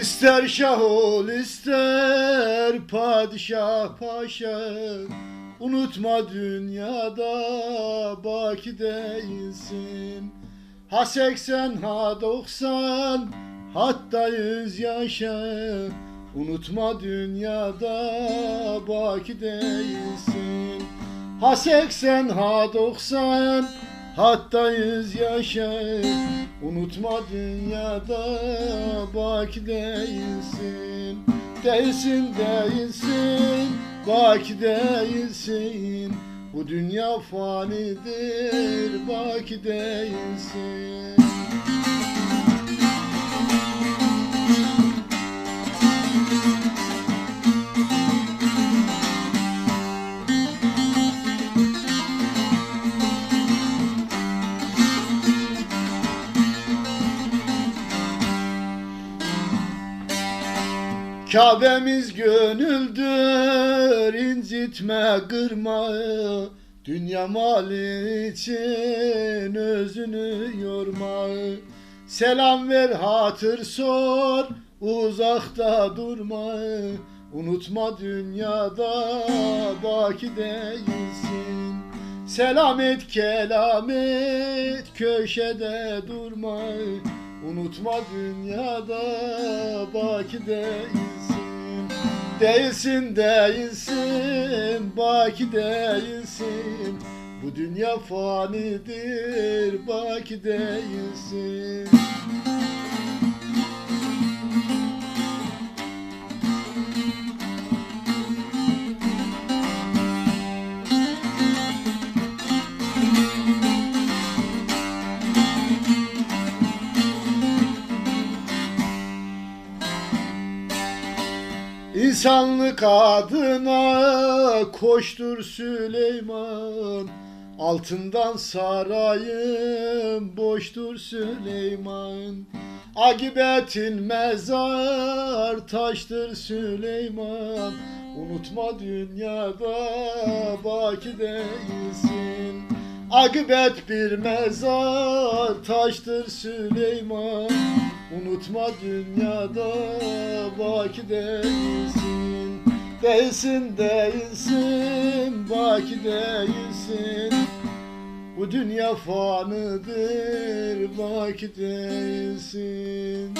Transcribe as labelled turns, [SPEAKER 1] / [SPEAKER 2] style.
[SPEAKER 1] İster şah ol ister padişah paşa. Unutma dünyada baki değilsin. Ha 80 ha 90 hatta yüz yaşa. Unutma dünyada baki değilsin. Ha 80 ha 90 hatta yüz yaşa Unutma dünyada baki değilsin. Değilsin değilsin baki değilsin. Bu dünya fanidir baki değilsin Kabe'miz gönüldür incitme kırma Dünya mali için özünü yorma Selam ver hatır sor uzakta durma Unutma dünyada baki değilsin. Selam et kelam et köşede durma Unutma dünyada baki değilsin Değilsin değilsin baki değilsin. Bu dünya fanidir baki değilsin İnsanlık adına koştur Süleyman. Altından sarayım boştur Süleyman. Akibetin mezar taştır Süleyman. Unutma dünyada baki değilsin. Akıbet bir mezar taştır Süleyman Unutma dünyada baki değilsin. Değilsin değilsin baki değilsin. Bu dünya fanıdır baki değilsin